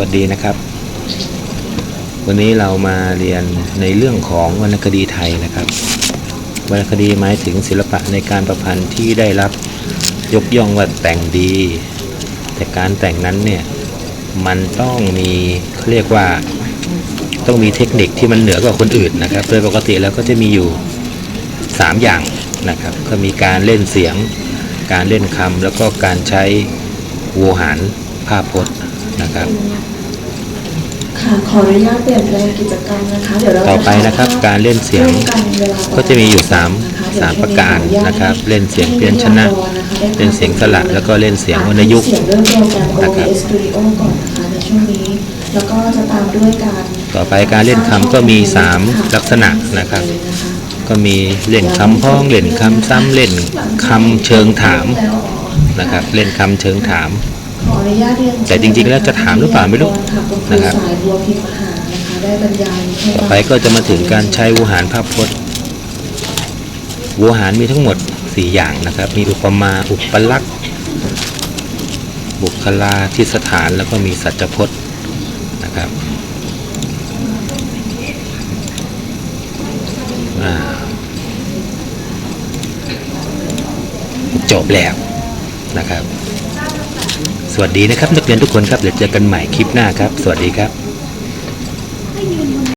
วัสดีนะครับ วันนี้เรามาเรียนในเรื่องของวรรณคดีไทยนะครับ วรรณคดีหมายถึงศิลปะในการประพันธ์ที่ได้รับยกย่องว่าแต่งดี แต่การแต่งนั้นเนี่ยมันต้องมีเขาเรียกว่าต้องมีเทคนิคที่มันเหนือกว่าคนอื่นนะครับ โดยปกติแล้วก็จะมีอยู่ 3 อย่างนะครับ ก็มีการเล่นเสียง การเล่นคำแล้วก็การใช้โวหารภาพพจน์ นะครับค่ะขออนุญาตเปลี่ยนแปลงกิจกรรมนะคะเดี๋ยวเราต่อไปนะครับการเล่นเสียงร่วมกันเวลาก็จะมีอยู่สามนะคะสามประการเดี๋ยวนะครับให้เล่นเสียงเปลี่ยนชนะให้เล่นเสียงสละแล้วก็เล่นเสียงวรรณยุกต์เสียงเรื่องโปรแกรมนะครับ OBS Studio ก่อนนะคะในช่วงนี้แล้วก็จะตามด้วยการต่อไปการเล่นคำก็มีสามลักษณะนะครับ ก็มีเล่นคำพ้องเล่นคำซ้ำเล่นคำเชิงถามนะครับ เล่นคำเชิงถาม ขออนุญาตเรียนแต่จริงๆแล้วจะถามหรือเปล่าไม่รู้ค่ะคุณครูนะครับสายบัวพิมพ์มหานะคะได้บรรยายให้ต่อไปก็จะมาถึงการใช้โวหารภาพพจน์โวหารมีทั้งหมด 4 อย่างนะครับ มีอุปมาอุปลักษณ์บุคลาทิสถานแล้วก็มีสัจพจน์นะครับอ่าจบแล้วนะครับ สวัสดีนะครับนักเรียนทุกคนครับเดี๋ยวเจอกันใหม่คลิปหน้าครับ สวัสดีครับ